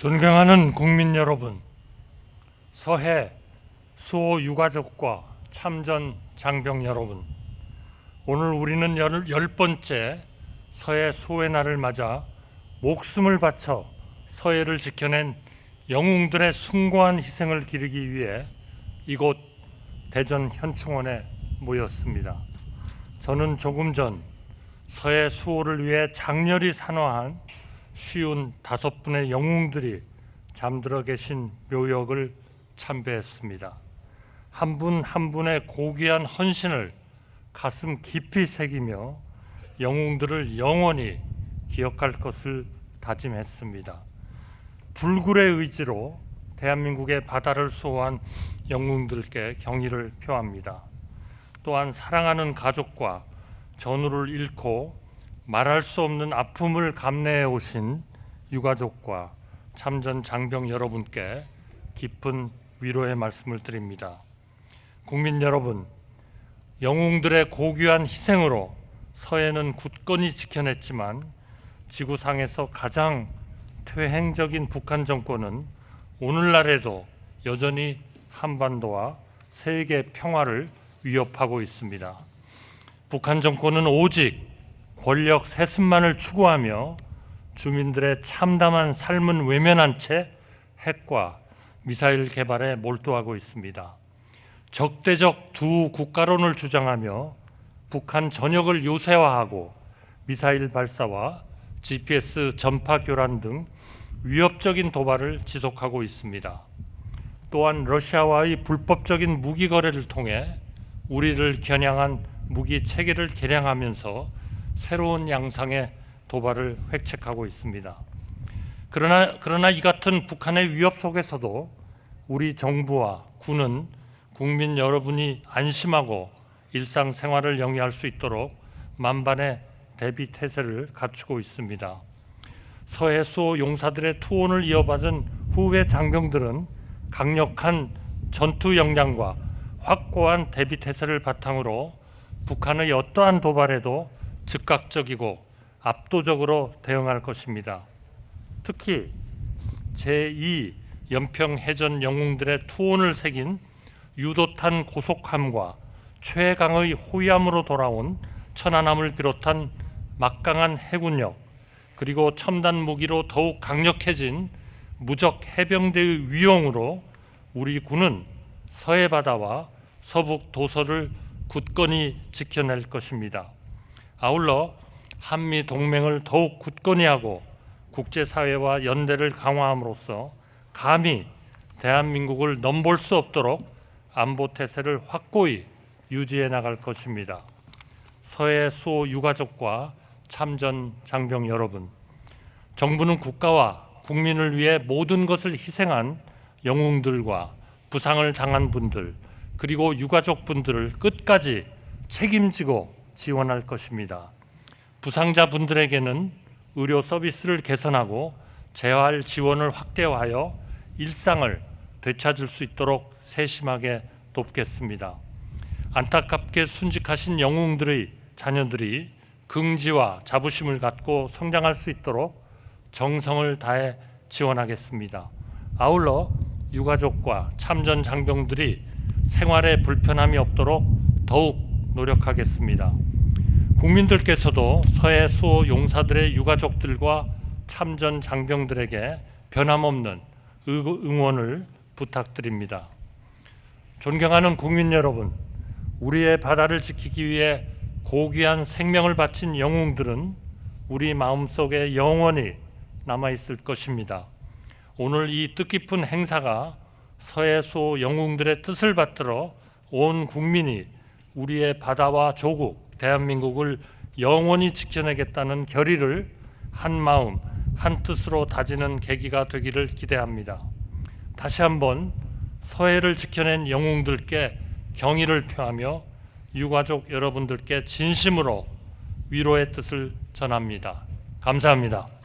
존경하는 국민 여러분, 서해 수호 유가족과 참전 장병 여러분, 오늘 우리는 열, 열 번째 서해 수호의 날을 맞아 목숨을 바쳐 서해를 지켜낸 영웅들의 숭고한 희생을 기리기 위해 이곳 대전 현충원에 모였습니다. 저는 조금 전 서해 수호를 위해 장렬히 산화한 쉬운 다섯 분의 영웅들이 잠들어 계신 묘역을 참배했습니다. 한분한 분의 고귀한 헌신을 가슴 깊이 새기며 영웅들을 영원히 기억할 것을 다짐했습니다. 불굴의 의지로 대한민국의 바다를 수호한 영웅들께 경의를 표합니다. 또한 사랑하는 가족과 전우를 잃고 말할 수 없는 아픔을 감내해 오신 유가족과 참전 장병 여러분께 깊은 위로의 말씀을 드립니다. 국민 여러분, 영웅들의 고귀한 희생으로 서해는 굳건히 지켜냈지만 지구상에서 가장 퇴행적인 북한 정권은 오늘날에도 여전히 한반도와 세계 평화를 위협하고 있습니다. 북한 정권은 오직 권력 세습만을 추구하며 주민들의 참담한 삶은 외면한 채 핵과 미사일 개발에 몰두하고 있습니다. 적대적 두 국가론을 주장하며 북한 전역을 요새화하고 미사일 발사와 GPS 전파 교란 등 위협적인 도발을 지속하고 있습니다. 또한 러시아와의 불법적인 무기 거래를 통해 우리를 겨냥한 무기 체계를 개량하면서 새로운 양상의 도발을 획책하고 있습니다. 그러나 그러나 이 같은 북한의 위협 속에서도 우리 정부와 군은 국민 여러분이 안심하고 일상생활을 영위할 수 있도록 만반의 대비 태세를 갖추고 있습니다. 서해수 용사들의 투혼을 이어받은 후배 장병들은 강력한 전투 역량과 확고한 대비 태세를 바탕으로 북한의 어떠한 도발에도 즉각적이고 압도적으로 대응할 것입니다. 특히 제2 연평 해전 영웅들의 투혼을 새긴 유도탄 고속함과 최강의 호위함으로 돌아온 천안함을 비롯한 막강한 해군력 그리고 첨단 무기로 더욱 강력해진 무적 해병대의 위용으로 우리 군은 서해 바다와 서북 도서를 굳건히 지켜낼 것입니다. 아울러 한미 동맹을 더욱 굳건히 하고 국제사회와 연대를 강화함으로써 감히 대한민국을 넘볼 수 없도록 안보 태세를 확고히 유지해 나갈 것입니다. 서해 수호 유가족과 참전 장병 여러분, 정부는 국가와 국민을 위해 모든 것을 희생한 영웅들과 부상을 당한 분들 그리고 유가족 분들을 끝까지 책임지고 지원할 것입니다. 부상자 분들에게는 의료 서비스를 개선하고 재활 지원을 확대하여 일상을 되찾을 수 있도록 세심하게 돕겠습니다. 안타깝게 순직하신 영웅들의 자녀들이 긍지와 자부심을 갖고 성장할 수 있도록 정성을 다해 지원하겠습니다. 아울러 유가족과 참전 장병들이 생활에 불편함이 없도록 더욱 노력하겠습니다. 국민들께서도 서해 수호 용사들의 유가족들과 참전 장병들에게 변함없는 응원을 부탁드립니다. 존경하는 국민 여러분, 우리의 바다를 지키기 위해 고귀한 생명을 바친 영웅들은 우리 마음속에 영원히 남아 있을 것입니다. 오늘 이 뜻깊은 행사가 서해수 영웅들의 뜻을 받들어 온 국민이 우리의 바다와 조국 대한민국을 영원히 지켜내겠다는 결의를 한 마음 한 뜻으로 다지는 계기가 되기를 기대합니다. 다시 한번 서해를 지켜낸 영웅들께 경의를 표하며 유가족 여러분들께 진심으로 위로의 뜻을 전합니다. 감사합니다.